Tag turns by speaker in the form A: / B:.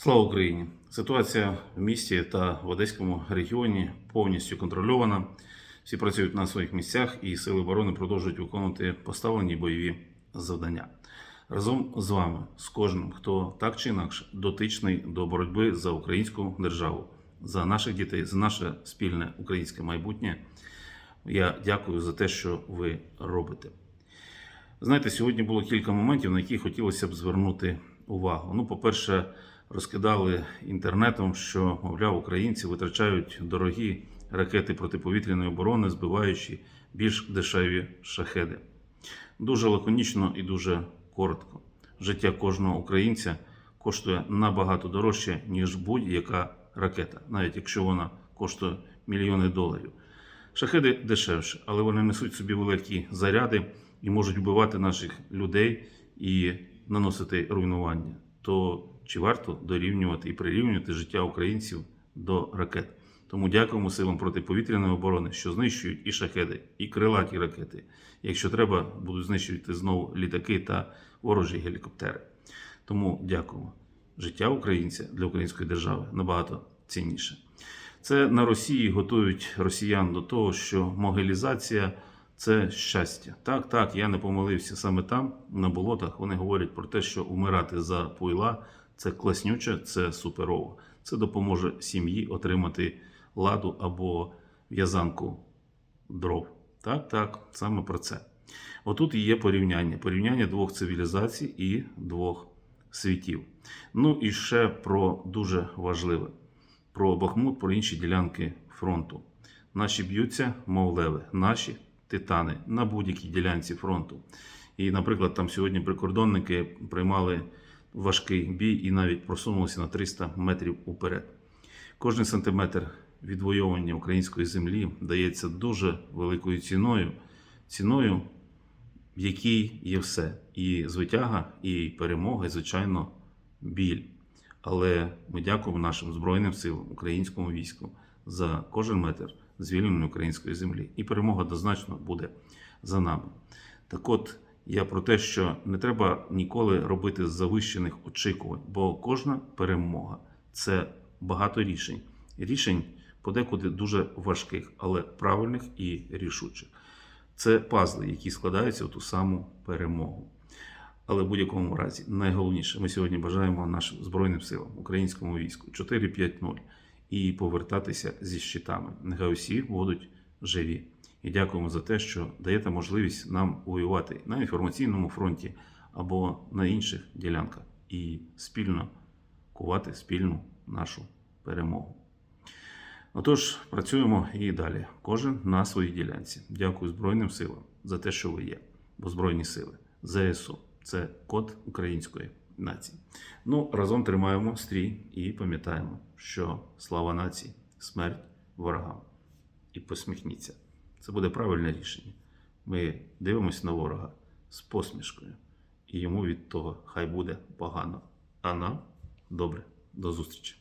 A: Слава Україні! Ситуація в місті та в Одеському регіоні повністю контрольована. Всі працюють на своїх місцях, і сили оборони продовжують виконувати поставлені бойові завдання. Разом з вами, з кожним, хто так чи інакше дотичний до боротьби за українську державу, за наших дітей, за наше спільне українське майбутнє. Я дякую за те, що ви робите. Знаєте, сьогодні було кілька моментів, на які хотілося б звернути увагу. Ну, по-перше, розкидали інтернетом, що, мовляв, українці витрачають дорогі ракети протиповітряної оборони, збиваючи більш дешеві шахеди. Дуже лаконічно і дуже коротко. Життя кожного українця коштує набагато дорожче, ніж будь-яка ракета, навіть якщо вона коштує мільйони доларів. Шахеди дешевше, але вони несуть собі великі заряди і можуть вбивати наших людей і наносити руйнування. То чи варто дорівнювати і прирівнювати життя українців до ракет? Тому дякуємо силам протиповітряної оборони, що знищують і шахеди, і крилаті ракети. Якщо треба, будуть знищувати знову літаки та ворожі гелікоптери. Тому дякуємо. Життя українця для української держави набагато цінніше. Це на Росії готують росіян до того, що могилізація це щастя. Так, так, я не помилився саме там, на болотах. Вони говорять про те, що умирати за пуйла це класнюче, це суперово. Це допоможе сім'ї отримати ладу або в'язанку дров. Так, так, саме про це. Отут є порівняння: порівняння двох цивілізацій і двох світів. Ну і ще про дуже важливе: про Бахмут, про інші ділянки фронту. Наші б'ються, мов леви, наші титани на будь-якій ділянці фронту. І, наприклад, там сьогодні прикордонники приймали важкий бій і навіть просунулися на 300 метрів уперед. Кожен сантиметр відвоювання української землі дається дуже великою ціною, ціною, в якій є все: і звитяга, і перемога, і, звичайно, біль. Але ми дякуємо нашим Збройним силам, українському війську за кожен метр звільненої української землі. І перемога однозначно буде за нами. Так от, я про те, що не треба ніколи робити завищених очікувань, бо кожна перемога це багато рішень. Рішень подекуди дуже важких, але правильних і рішучих. Це пазли, які складаються в ту саму перемогу. Але в будь-якому разі, найголовніше, ми сьогодні бажаємо нашим Збройним силам, українському війську 4-5-0 і повертатися зі щитами. Нехай усі будуть живі. І дякуємо за те, що даєте можливість нам воювати на інформаційному фронті або на інших ділянках і спільно кувати спільну нашу перемогу. Отож, працюємо і далі. Кожен на своїй ділянці. Дякую Збройним силам за те, що ви є. Бо Збройні сили ЗСУ це код української нації. Ну, разом тримаємо стрій і пам'ятаємо, що слава нації, смерть ворогам. І посміхніться. Це буде правильне рішення. Ми дивимося на ворога з посмішкою, і йому від того хай буде погано. А нам добре. До зустрічі.